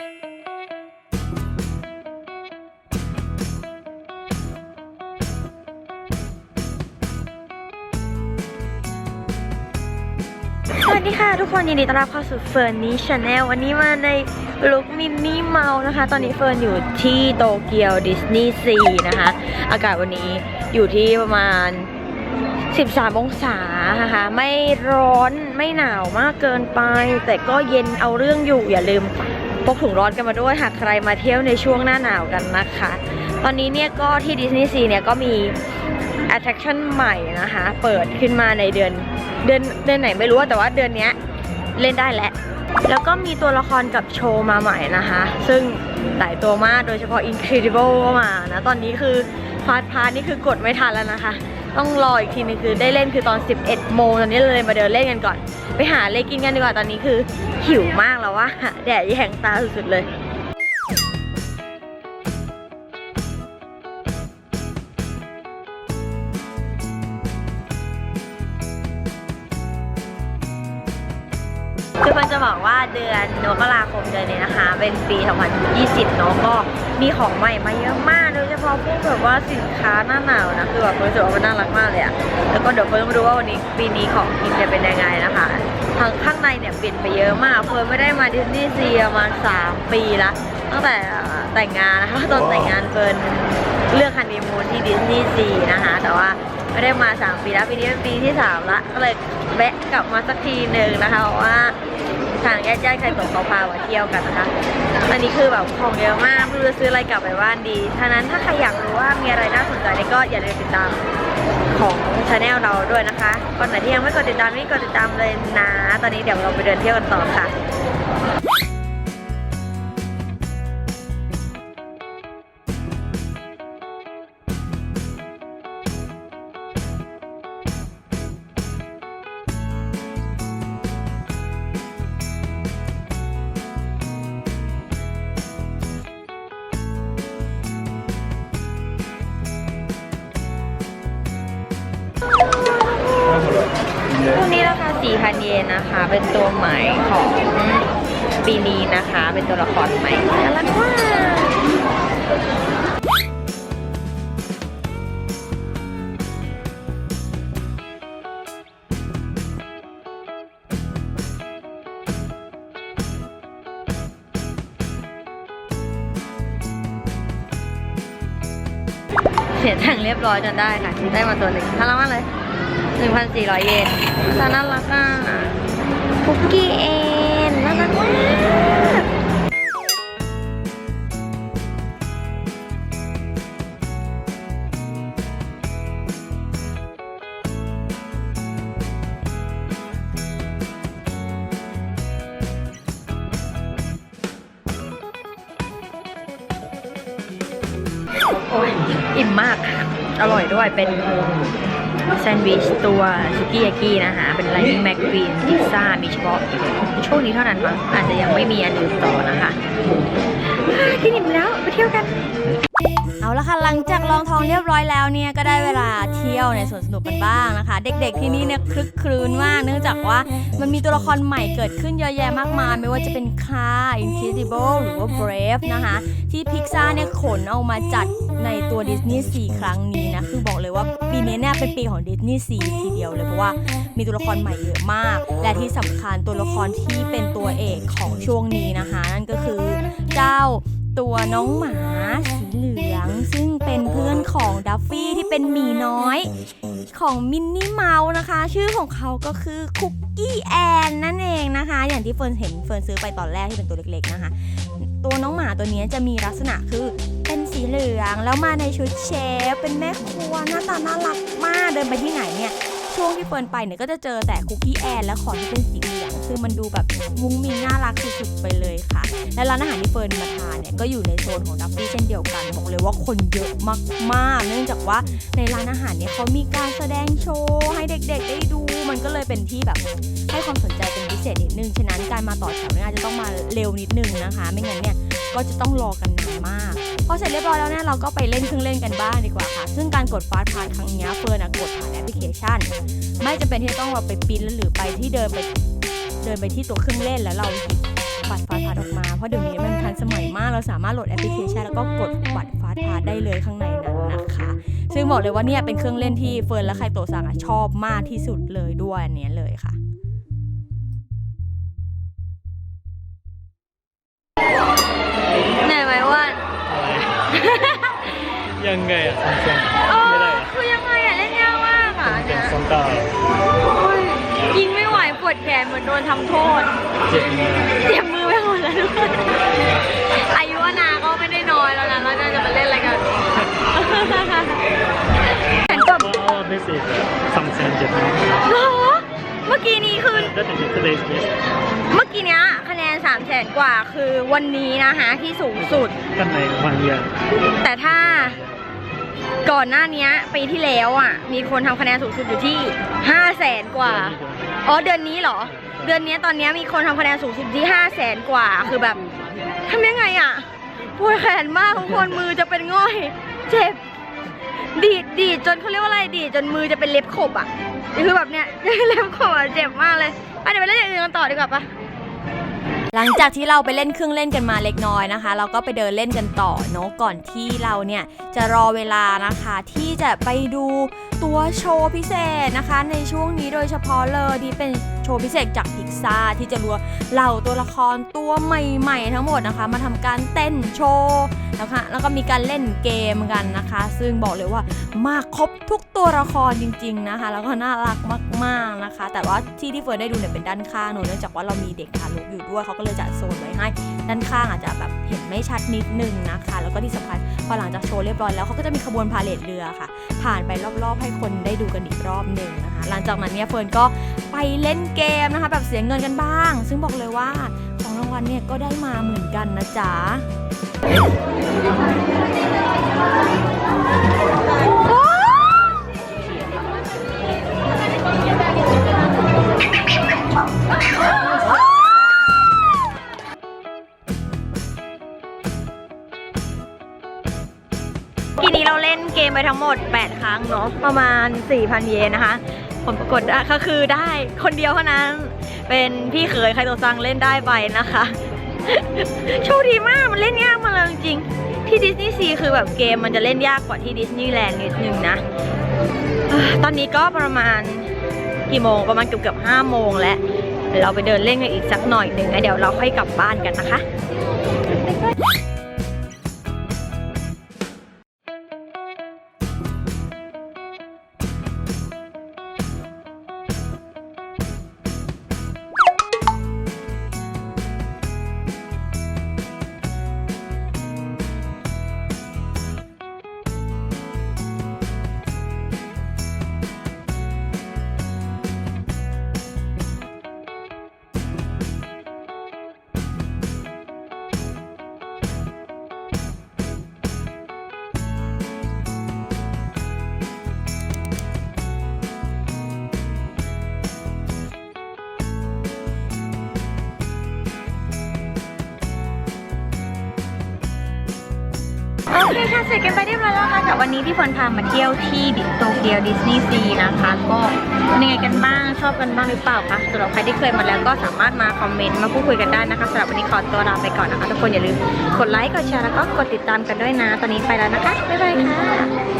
สวัสดีค่ะทุกคนยินดีต้อนรับเข้าสู่เฟิร์นนี้ชาแนลวันนี้มาในลุคมินนี่เมานะคะ ตอนนี้เฟิร์นอยู่ที่โตเกียวดิสนีย์ซีนะคะ อากาศวันนี้อยู่ที่ประมาณ 13 องศานะคะ ไม่ร้อนไม่หนาวมากเกินไป แต่ก็เย็นเอาเรื่องอยู่อย่าลืม กถุงร้อนกันมาด้วยหากใครมาเที่ยวในช่วงหน้าหนาวกันนะคะ ตอนนี้เนี่ยก็ที่ดิสนีย์ซีเนี่ยก็มี attraction ใหม่นะคะ เปิดขึ้นมาในเดือนเดือนเดือนไหนไม่รู้แต่ว่าเดือนนี้เล่นได้แล้วแล้วก็มีตัวละครกับโชว์มาใหม่นะคะ ซึ่งหลายตัวมากโดยเฉพาะ Incredible ก็มานะ ตอนนี้คือฟาสพาร์นี่คือกดไม่ทันแล้วนะคะ ต้องรออีกทีนึงคือได้เล่นคือตอน 11 โมงตอนนี้เลยมาเดินเล่นกันก่อน ไปหาอะไรกินกันดีกว่าตอนนี้คือหิวมากแล้วว่าแดดแยงตาสุดๆเลยคือมันจะบอกว่าเดือนมกราคมเดือนนี้นะคะ เป็นปี 2020 เนอะก็ มีของใหม่มาเยอะมากโดยเฉพาะพวกแบบว่าสินค้าหน้าหนาวนะคือแบบรู้สึกว่ามันน่ารักมากเลยอะแล้วก็เดี๋ยวเฟิร์นมาดูว่าวันนี้ปีนี้ของกินจะเป็นยังไงนะคะทางข้างในเนี่ยเปลี่ยนไปเยอะมากเฟิร์นไม่ได้มาดิสนีย์ซีประมาณ3ปีละตั้งแต่แต่งงานนะคะตอนแต่งงานเฟิร์นเลือกฮันนีมูนที่ดิสนีย์ซีนะคะ แต่ว่าไม่ได้มา 3 ปีแล้วปีนี้เป็นปีที่ 3 ละก็เลยแวะกลับมาสักทีหนึ่งนะคะเพราะว่าทางญาติญาติๆใครส่งเขาพามาเที่ยวกันนะคะ อันนี้คือแบบของเยอะมากไม่รู้จะซื้ออะไรกลับไปบ้านดีฉะนั้นถ้าใครอยากรู้ว่ามีอะไรน่าสนใจเนี่ยก็อย่าลืมติดตามของชาแนลเราด้วยนะคะคนไหนที่ยังไม่กดติดตามนี่กดติดตามเลยนะ ตอนนี้เดี๋ยวเราไปเดินเที่ยวกันต่อค่ะ 4,000 เยนนะคะ เป็นตัวใหม่ของปีนี้นะคะ เป็นตัวละครใหม่น่ารักมากเสียตังเรียบร้อยจนได้ค่ะ ได้มาตัวหนึ่งน่ารักมากเลย 1,400 เยนแต่น่ารักอะคุกกี้เอ็นน่ารักมากอิ่มมาก อร่อยด้วยเป็น แซนด์วิชตัวสุกี้ยากินะคะ เป็นไลนิ่งแมคควีนพิซซ่ามีเฉพาะช่วงนี้เท่านั้นมั้งอาจจะยังไม่มีอันอื่นต่อนะคะอ่ากินอิ่มแล้วไปเที่ยวกัน เอาละค่ะหลังจากลองทองเรียบร้อยแล้วเนี่ยก็ได้เวลาเที่ยวในสวนสนุกกันบ้างนะคะ เด็กๆที่นี่เนี่ยคลึกครื้นมากเนื่องจากว่ามันมีตัวละครใหม่เกิดขึ้นเยอะแยะมากมายไม่ว่าจะเป็นคา Incredible หรือว่า Brave นะคะที่พิกซ่าเนี่ยขนเอามาจัดในตัวดิสนีย์ซีครั้งนี้นะคือบอกเลยว่าปีนี้เนี่ยเป็นปีของดิสนีย์ซีทีเดียวเลยเพราะว่ามีตัวละครใหม่เยอะมาก และที่สำคัญตัวละครที่เป็นตัวเอกของช่วงนี้นะคะ นั่นก็คือเจ้าตัวน้องหมาสี ซึ่งเป็นเพื่อนของดัฟฟี่ที่เป็นหมีน้อย ของมินนี่เมาส์นะคะ ชื่อของเขาก็คือคุกกี้แอนนั่นเองนะคะ อย่างที่เฟิร์นเห็นเฟิร์นซื้อไปตอนแรกที่เป็นตัวเล็กๆนะคะ ตัวน้องหมาตัวนี้จะมีลักษณะคือเป็นสีเหลืองแล้วมาในชุดเชฟเป็นแม่ครัวหน้าตาน่ารักมากเดินไปที่ไหนเนี่ย ช่วงที่เฟิร์นไปเนี่ยก็จะเจอแต่คุกกี้แอนและของที่เป็นสีเหลืองคือมันดูแบบมุ้งมิงน่ารักสุดๆไปเลยค่ะ และร้านอาหารที่เฟิร์นมาทานเนี่ยก็อยู่ในโซนของดัฟฟี่เช่นเดียวกันบอกเลยว่าคนเยอะมากๆ เนื่องจากว่าในร้านอาหารเนี่ยเขามีการแสดงโชว์ให้เด็กๆได้ดูมันก็เลยเป็นที่แบบให้ความสนใจเป็นพิเศษนิดนึง ฉะนั้นการมาต่อแถวเนี่ยจะต้องมาเร็วนิดนึงนะคะ ไม่งั้นเนี่ยก็จะต้องรอกันนานมากพอเสร็จเรียบร้อยแล้วเนี่ยเราก็ไปเล่นเครื่องเล่นกันบ้างดีกว่าค่ะ ซึ่งการกดฟาสต์พาสครั้งนี้เฟิร์นกดผ่าน พลิเคชัน ไม่จะเป็นที่จะต้องเราไปปริ้นหรือไปที่เดินไปเดินไปที่ตัวเครื่องเล่นแล้วเราหยิบบัตรฟาสต์พาสออกมา เพราะเดี๋ยวนี้มันทันสมัยมาก เราสามารถโหลดแอปพลิเคชันแล้วก็กดบัตรฟาสต์พาสได้เลยข้างในนั้นนะคะ ซึ่งบอกเลยว่าเนี่ยเป็นเครื่องเล่นที่เฟิร์นและไคโตะซังอะชอบมากที่สุดเลยด้วยอันเนี้ยเลยค่ะเหนื่อยไหมว่านยังไงอะซัมซุง ตาโอ้ยยิงไม่ไหวปวดแขนเหมือนโดนทำโทษ เจ็บมากเตรียมมือไปหมดแล้วด้วยอายุอนาก็ไม่ได้น้อยแล้วนะเราจะมาเล่นอะไรกันแขนกบว่าไม่สิซัมซุงเจ็บมากเหรอเมื่อกี้นี้คือ That is today's best เมื่อกี้เนี้ยคะแนน3 0 0แสนกว่าคือวันนี้นะคะที่สูงสุดกันในวันเดียวแต่ถ้า ก่อนหน้านี้ปีที่แล้วอะ มีคนทำคะแนนสูงสุดอยู่ที่5 0 0แสนกว่า อ๋อเดือนนี้เหรอ เดือนนี้ตอนนี้มีคนทำคะแนนสูงสุดที่5 0 0แสนกว่า คือแบบทำยังไงอะปวดแขนมากทุกคนมือจะเป็นง่อย เจ็บ ดีดดีดจนเขาเรียกว่าอะไรดีดจนมือจะเป็นเล็บขบอะคือแบบเนี้ยเล็บขบอะเจ็บมากเลยอะเดี๋ยวไปเล่นอย่างอื่นกันต่อดีกว่าปะ หลังจากที่เราไปเล่นเครื่องเล่นกันมาเล็กน้อยนะคะ เราก็ไปเดินเล่นกันต่อเนาะก่อนที่เราเนี่ยจะรอเวลานะคะที่จะไปดูตัวโชว์พิเศษนะคะ ในช่วงนี้โดยเฉพาะเลยที่เป็นโชว์พิเศษจากพิกซาที่จะรวมเหล่าตัวละครตัวใหม่ ๆ ทั้งหมดนะคะ มาทำการเต้นโชว์ นะคะแล้วก็มีการเล่นเกมกันนะคะ ซึ่งบอกเลยว่ามาครบทุกตัวละครจริง ๆนะคะ แล้วก็น่ารักมาก ๆนะคะ แต่ว่าที่ที่เฟิร์นได้ดูเนี่ยเป็นด้านข้างเนอะเนื่องจากว่าเรามีเด็กทารกอยู่ด้วยเขาก็เลยจัดโซนไว้ให้ ด้านข้างอาจจะแบบเห็นไม่ชัดนิดนึงนะคะ แล้วก็ที่สำคัญพอหลังจากโชว์เรียบร้อยแล้วเขาก็จะมีขบวนพาเลทเรือค่ะ ผ่านไปรอบๆ ให้คนได้ดูกันอีกรอบหนึ่งนะคะ หลังจากนั้นเนี่ยเฟิร์นก็ไปเล่นเกมนะคะ แบบเสียเงินกันบ้าง ซึ่งบอกเลยว่าของรางวัลเนี่ยก็ได้มาเหมือนกันนะจ๊ะ ทีนี้เราเล่นเกมไปทั้งหมด 8 ครั้งเนาะประมาณ 4,000 เยนนะคะ ผลปรากฏก็คือได้คนเดียวเท่านั้น เป็นพี่เขยใครตัวซังเล่นได้ไปนะคะ โชคดีมากมันเล่นยากมาเลยจริงๆที่ดิสนีย์ซีคือแบบเกมมันจะเล่นยากกว่าที่ดิสนีย์แลนด์นิดนึงนะ ตอนนี้ก็ประมาณกี่โมงประมาณเกือบเกือบห้าโมงแล้วเดี๋ยวเราไปเดินเล่นกันอีกสักหน่อยหนึ่งแล้วเดี๋ยวเราค่อยกลับบ้านกันนะคะ เสร็จกันไปเรียบร้อยแล้วค่ะกับวันนี้ที่ฝนพามาเที่ยวที่ดิโตเกียวดิสนีย์ซีนะคะ ก็เป็นยังไงกันบ้างชอบกันบ้างหรือเปล่าคะสำหรับใครที่เคยมาแล้วก็สามารถมาคอมเมนต์มาพูดคุยกันได้นะคะสำหรับวันนี้ขอตัวลาไปก่อนนะคะทุกคนอย่าลืมกดไลค์กดแชร์แล้วก็กดติดตามกันด้วยนะ ตอนนี้ไปแล้วนะคะบ๊ายบายค่ะ